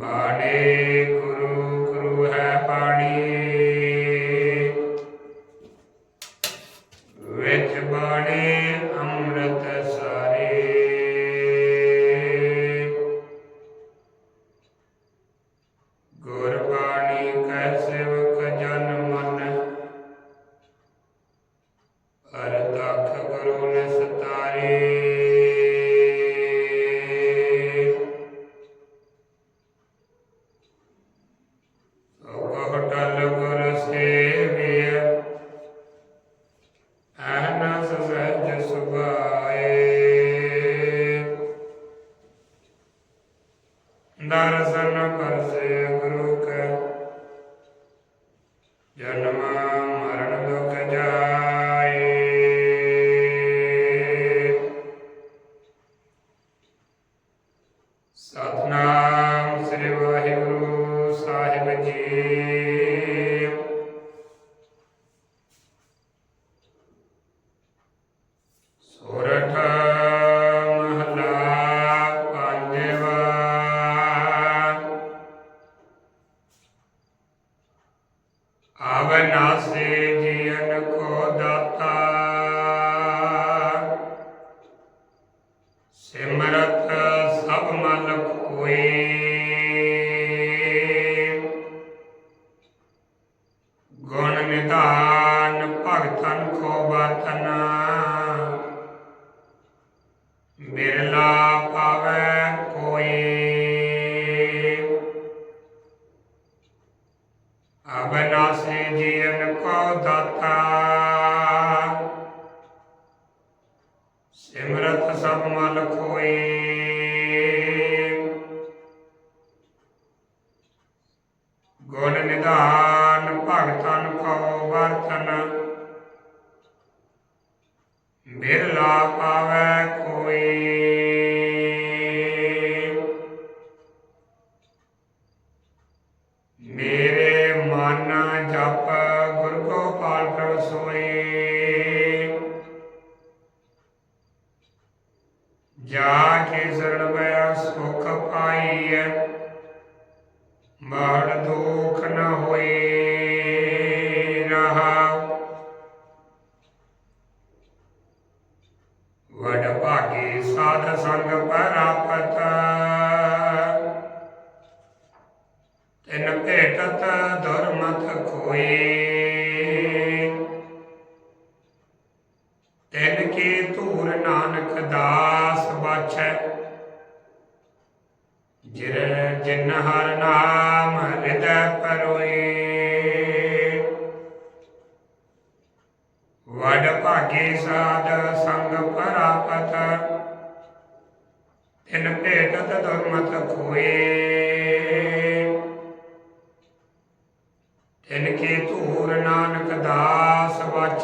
Money. ਦਰਸ਼ਨ ਪਰਸੇ ਗੁਰੂ ਕੈ। ਜਨਮ ਮਰਨ ਦੁਖ ਜਾਏ। ਸਤਨਾਮ ਸ੍ਰੀ ਵਾਹਿਗੁਰੂ ਸਾਹਿਬ ਜੀ। ਆਵਨਾਸੇ ਜੀਵਨ ਕੋ ਦਾਤਾ। ਸਿਮਰਤ ਸਭ ਮਨ ਕੋਏ ਗੁਣ ਨਿਧਾਨ ਭਗਤਨ ਕੋ ਬਤਨਾ ਬਿਰਲਾ ਅਬਨਾਸੇ ਜੀਵਨ ਕੋ ਦਾਤਾ। ਸਿਮਰਤ ਸਭ ਮਲ ਖੋਏ। ਗੁਣ ਨਿਧਾਨ ਭਗਤਨ ਕੋ ਵਰਤਨ। ਬਿਰਲਾ ਪਾਵੈ ਕੋਈ ਮੇਰੇ ਜਪ ਗੁਰ ਗੋਪਾਲ ਪ੍ਰਭ ਸੋਏ। ਜਾ ਕੇ ਸਰਣ ਪਿਆ, ਸੁਖ ਪਾਈਐ। ਮੜ ਦੁਖ ਨ ਹੋਏ ਰਹਾ। ਵਡ ਭਾਗੀ ਸਾਧ ਸੰਗ ਪ੍ਰਾਪਤ। ਤਿਨ ਭੇਟਤ ਦੁਰਮਤ ਖੋਏ। ਤਿਨ ਕੀ ਧੂਰ ਨਾਨਕ ਦਾਸ ਬਾਛੈ। ਜਿਰ ਜਿਨ ਹਰ ਨਾਮ ਹਿਰਦੈ ਪਰੋਏ। ਵਡ ਭਾਗੇ ਸਾਧ ਸੰਗ ਪ੍ਰਾਪਤ। ਤਿਨ ਭੇਟਤ ਦੁਰਮਤ ਖੋਏ।